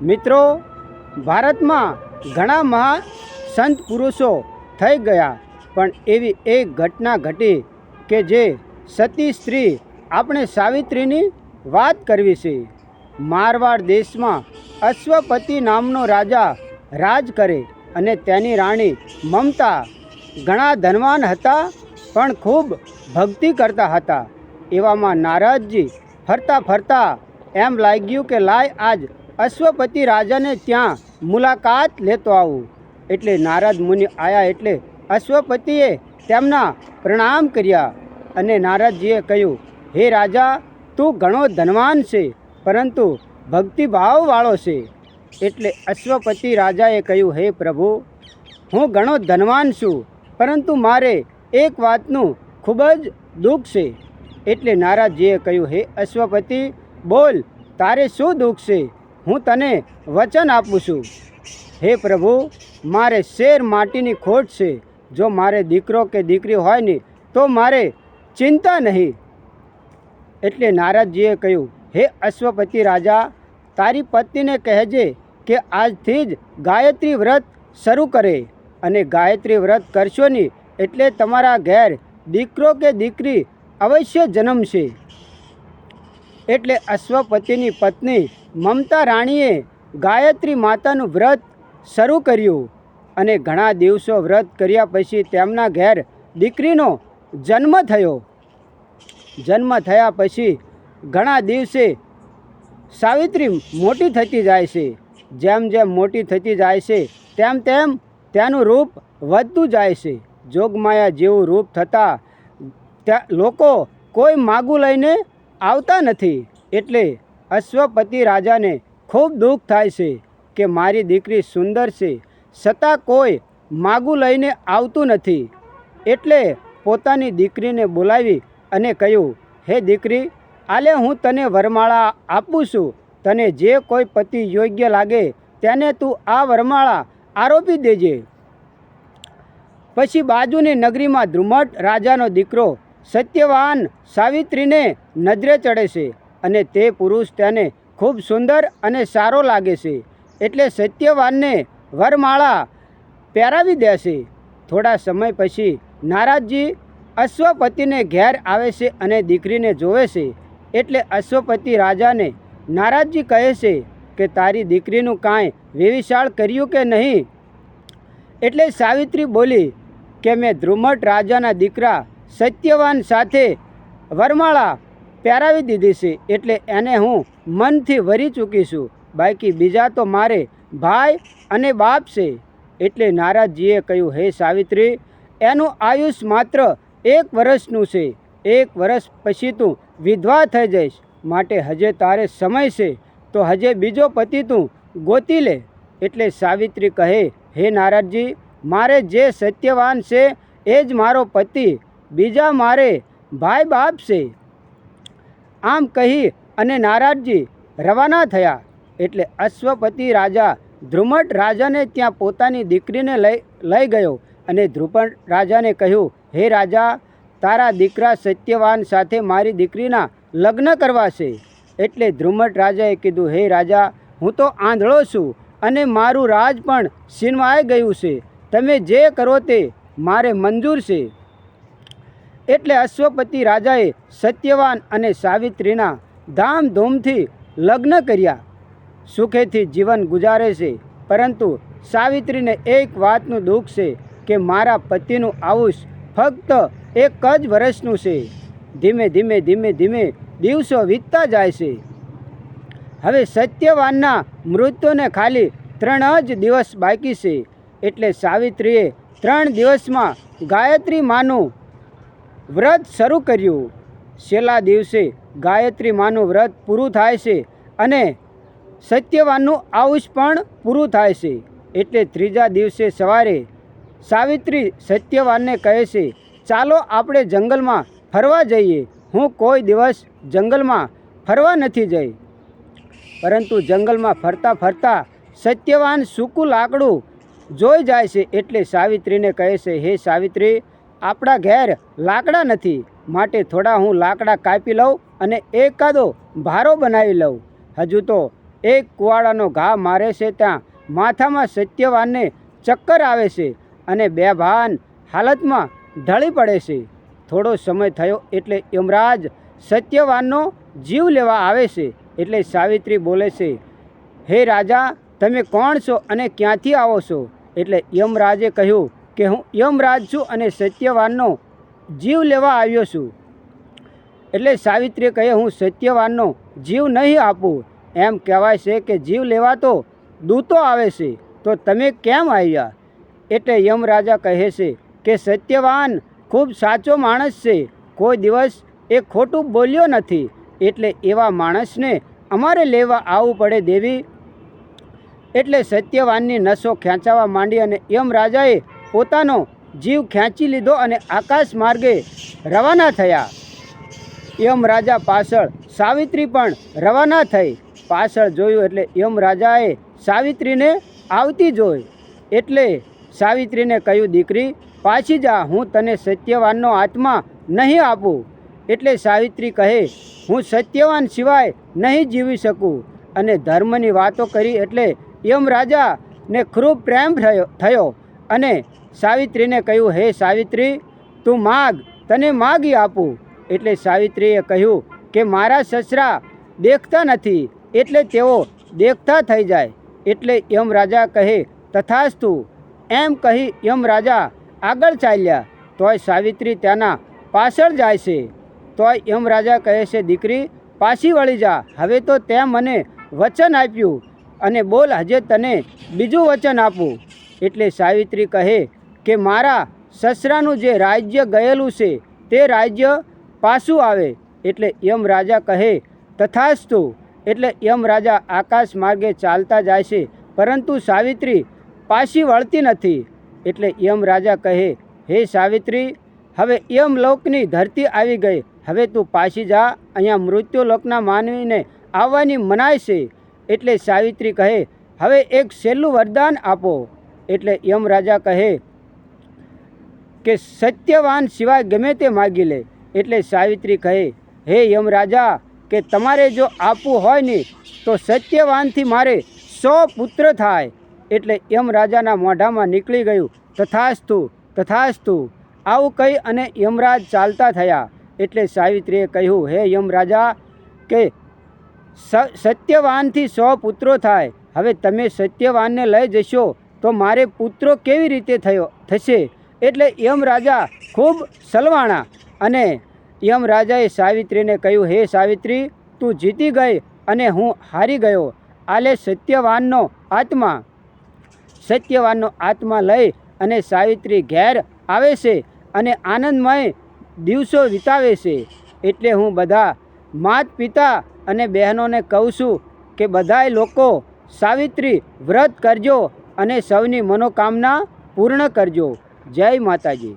મિત્રો, ભારતમાં ઘણા મહા સંત પુરુષો થઈ ગયા, પણ એવી એક ઘટના ઘટી કે જે સતી સ્ત્રી આપણે સાવિત્રીની વાત કરવી છે. મારવાડ દેશમાં અશ્વપતિ નામનો રાજા રાજ કરે અને તેની રાણી મમતા ઘણા ધનવાન હતા, પણ ખૂબ ભક્તિ કરતા હતા. એવામાં નારદજી ફરતા ફરતા એમ લાગ્યું કે લાય આજ અશ્વપતિ રાજાને ત્યાં મુલાકાત લેતો આવું. એટલે નારદ મુનિ આવ્યા એટલે અશ્વપતિએ તેમના પ્રણામ કર્યા અને નારદજીએ કહ્યું, હે રાજા, તું ઘણો ધનવાન છે, પરંતુ ભક્તિભાવવાળો છે. એટલે અશ્વપતિ રાજાએ કહ્યું, હે પ્રભુ, હું ઘણો ધનવાન છું, પરંતુ મારે એક વાતનું ખૂબ જ દુઃખ છે. એટલે નારાજજીએ કહ્યું, હે અશ્વપતિ, બોલ, તારે શું દુઃખ છે? હું તને વચન આપું છું. હે પ્રભુ, મારે શેર માટીની ખોટ છે. જો મારે દીકરો કે દીકરી હોય ને, તો મારે ચિંતા નહીં. એટલે નારદજીએ કહ્યું, હે અશ્વપતિ રાજા, તારી પત્નીને કહેજે કે આજથી જ ગાયત્રી વ્રત શરૂ કરે અને ગાયત્રી વ્રત કરશો નહીં એટલે તમારા ઘેર દીકરો કે દીકરી અવશ્ય જન્મશે. એટલે અશ્વપતિની પત્ની મમતા રાણીએ ગાયત્રી માતાનું વ્રત શરૂ કર્યું અને ઘણા દિવસો વ્રત કર્યા પછી તેમના ઘેર દીકરીનો જન્મ થયો. જન્મ થયા પછી ઘણા દિવસે સાવિત્રી મોટી થતી જાય છે. જેમ જેમ મોટી થતી જાય છે, તેમ તેમ તેનું રૂપ વધતું જાય છે. જોગમાયા જેવું રૂપ થતાં લોકો કોઈ માગું લઈને આવતા નથી એટલે અશ્વપતિ રાજાને ખૂબ દુઃખ થાય છે કે મારી દીકરી સુંદર છે. છતાં કોઈ માગું લઈને આવતું નથી. એટલે પોતાની દીકરીને બોલાવી અને કહ્યું, હે દીકરી, આલે હું તને વરમાળા આપું છું. તને જે કોઈ પતિ યોગ્ય લાગે તેને તું આ વરમાળા આરોપી દેજે. પછી બાજુની નગરીમાં ધ્રુમટ રાજાનો દીકરો સત્યવાન સાવિત્રીને નજરે ચડે છે અને તે પુરુષ તેને ખૂબ સુંદર અને સારો લાગે છે. એટલે સત્યવાનને વરમાળા પહેરાવી દેશે થોડા સમય પછી નારાજજી અશ્વપતિને ઘેર આવે છે અને દીકરીને જોવે છે. એટલે અશ્વપતિ રાજાને, નારાજજી કહે છે કે તારી દીકરીનું કાંઈ વેવિશાળ કર્યું કે નહીં? એટલે સાવિત્રી બોલી, કે મેં ધ્રુમટ રાજાના દીકરા સત્યવાન સાથે વરમાળા પહેરાવી દીધી છે એટલે એને હું મનથી વરી ચૂકી છું. બાકી બીજા તો મારે ભાઈ અને બાપ છે. એટલે નારાજજીએ કહ્યું, હે સાવિત્રી, એનું આયુષ માત્ર એક વર્ષનું છે. એક વર્ષ પછી તું વિધવા થઈ જઈશ. માટે હજે તારે સમય છે. તો હજે બીજો પતિ તું ગોતી લે. એટલે સાવિત્રી કહે, હે નારદજી મારે જે સત્યવાન છે, એ જ મારો પતિ બીજા મારે ભાઈ બાપ છે. આમ કહી અને નારાજજી રવાના થયા. એટલે અશ્વપતિ રાજા ધ્રુમટ રાજાને ત્યાં પોતાની દીકરીને લઈ લઈ ગયો અને ધ્રુપટ રાજાને કહ્યું, હે રાજા, તારા દીકરા સત્યવાન સાથે મારી દીકરીના લગ્ન કરવા છે. એટલે ધ્રુમટ રાજાએ કીધું, હે રાજા, હું તો આંધળો છું અને મારું રાજ પણ છીનવાઈ ગયું છે. તમે જે કરો તે મારે મંજૂર છે. એટલે અશ્વપતિ રાજાએ સત્યવાન અને સાવિત્રીના ધામધૂમથી લગ્ન કર્યા. સુખેથી જીવન ગુજારે છે, પરંતુ સાવિત્રીને એક વાતનું દુઃખ છે કે મારા પતિનું આયુષ ફક્ત એક જ વર્ષનું છે. ધીમે ધીમે ધીમે ધીમે દિવસો વીતતા જાય છે. હવે સત્યવાનના મૃત્યુને ખાલી ત્રણ જ દિવસ બાકી છે, એટલે સાવિત્રીએ ત્રણ દિવસમાં ગાયત્રી માનું વ્રત શરૂ કર્યું. છેલ્લા દિવસે ગાયત્રી માનું વ્રત પૂરું થાય છે અને સત્યવાનનું આયુષ પણ પૂરું થાય છે. એટલે ત્રીજા દિવસે સવારે સાવિત્રી સત્યવાનને કહે છે, ચાલો આપણે જંગલમાં ફરવા જઈએ. હું કોઈ દિવસ જંગલમાં ફરવા નથી જઈ. પરંતુ જંગલમાં ફરતા ફરતા સત્યવાન સૂકું લાકડું જોઈ જાય છે એટલે સાવિત્રીને કહે છે, હે સાવિત્રી આપણા ઘેર લાકડા નથી. માટે થોડા હું લાકડા કાપી લઉં અને એકાદો ભારો બનાવી લઉં. હજુ તો એક કુવાડાનો ઘા મારે છે ત્યાં. માથામાં સત્યવાનને ચક્કર આવે છે અને બેભાન હાલતમાં ઢળી પડે છે. થોડો સમય થયો એટલે યમરાજ સત્યવાનનો જીવ લેવા આવે છે એટલે સાવિત્રી બોલે છે, હે રાજા, તમે કોણ છો અને ક્યાંથી આવો છો? એટલે યમરાજે કહ્યું કે હું યમરાજ છું અને સત્યવાનનો જીવ લેવા આવ્યો છું. એટલે સાવિત્રી કહે હું સત્યવાનનો જીવ નહીં આપું. એમ કહેવાય છે કે જીવ લેવા તો દૂતો આવે છે. તો તમે કેમ આવ્યા? એટલે યમરાજા કહે છે કે, સત્યવાન ખૂબ સાચો માણસ છે. કોઈ દિવસ એ ખોટું બોલ્યો નથી. એટલે એવા માણસને અમારે લેવા આવવું પડે દેવી. એટલે સત્યવાનની નસો ખેંચાવા માંડી અને યમરાજાએ પોતાનો જીવ ખેંચી લીધો અને આકાશ માર્ગે રવાના થયા. યમરાજા પાછળ સાવિત્રી પણ રવાના થઈ. પાછળ જોયું એટલે યમરાજાએ સાવિત્રીને આવતી જોઈ. એટલે સાવિત્રીને કહ્યું, દીકરી, પાછી જા, હું તને સત્યવાનનો આત્મા નહીં આપું. એટલે સાવિત્રી કહે, હું સત્યવાન સિવાય નહીં જીવી શકું. અને ધર્મની વાતો કરી એટલે યમરાજાને ખૂબ પ્રેમ થયો. અને સાવિત્રીને કહ્યું, હે સાવિત્રી, તું માગ, તને માગી આપું. એટલે સાવિત્રીએ કહ્યું કે, મારા સસરા દેખતા નથી, એટલે તેઓ દેખતા થઈ જાય. એટલે યમરાજા કહે, તથાસ્તુ, એમ કહી યમરાજા આગળ ચાલ્યા, તોય સાવિત્રી ત્યાંના પાછળ જાય છે. તોય યમરાજા કહે છે, દીકરી, પાછી વળી જા, હવે તો તે મને વચન આપ્યું, અને બોલ, હજે તને બીજું વચન આપું. એટલે સાવિત્રી કહે કે મારા સસરાનું જે રાજ્ય ગયેલું છે, તે રાજ્ય પાછું આવે. એટલે યમ રાજા કહે, તથાસ્તુ. એટલે યમ રાજા આકાશ માર્ગે ચાલતા જાય છે, પરંતુ સાવિત્રી પાછી વળતી નથી. એટલે યમ રાજા કહે, હે સાવિત્રી, હવે યમલોકની ધરતી આવી ગઈ. હવે તું પાછી જા. અહીંયા મૃત્યુલોકના માનવીને આવવાની મનાય છે. એટલે સાવિત્રી કહે, હવે એક છેલ્લું વરદાન આપો. એટલે યમ રાજા કહે કે સત્યવાન સિવાય ગમે તે માગી લે. એટલે સાવિત્રી કહે, હે યમરાજા કે તમારે જો આપવું હોય ને, તો સત્યવાનથી મારે સો પુત્ર થાય. એટલે યમરાજાના મોઢામાં નીકળી ગયું. તથાસ્તુ તથાસ્તુ, આવું કહી અને યમરાજ ચાલતા થયા. એટલે સાવિત્રીએ કહ્યું, હે યમરાજા કે સ- સત્યવાનથી સો પુત્રો થાય. હવે તમે સત્યવાનને લઈ જશો તો મારે પુત્રો કેવી રીતે થયો? થશે? એટલે યમરાજા ખૂબ સલવાણા અને યમરાજાએ સાવિત્રીને કહ્યું, હે સાવિત્રી, તું જીતી ગઈ અને હું હારી ગયો. આલે સત્યવાનનો આત્મા સત્યવાનનો આત્મા લઈ અને સાવિત્રી ઘેર આવે છે અને આનંદમય દિવસો વિતાવે છે. એટલે હું બધા માત પિતા અને બહેનોને કહું છું કે બધાય લોકો સાવિત્રી વ્રત કરજો અને સૌની મનોકામના પૂર્ણ કરજો. જય માતાજી.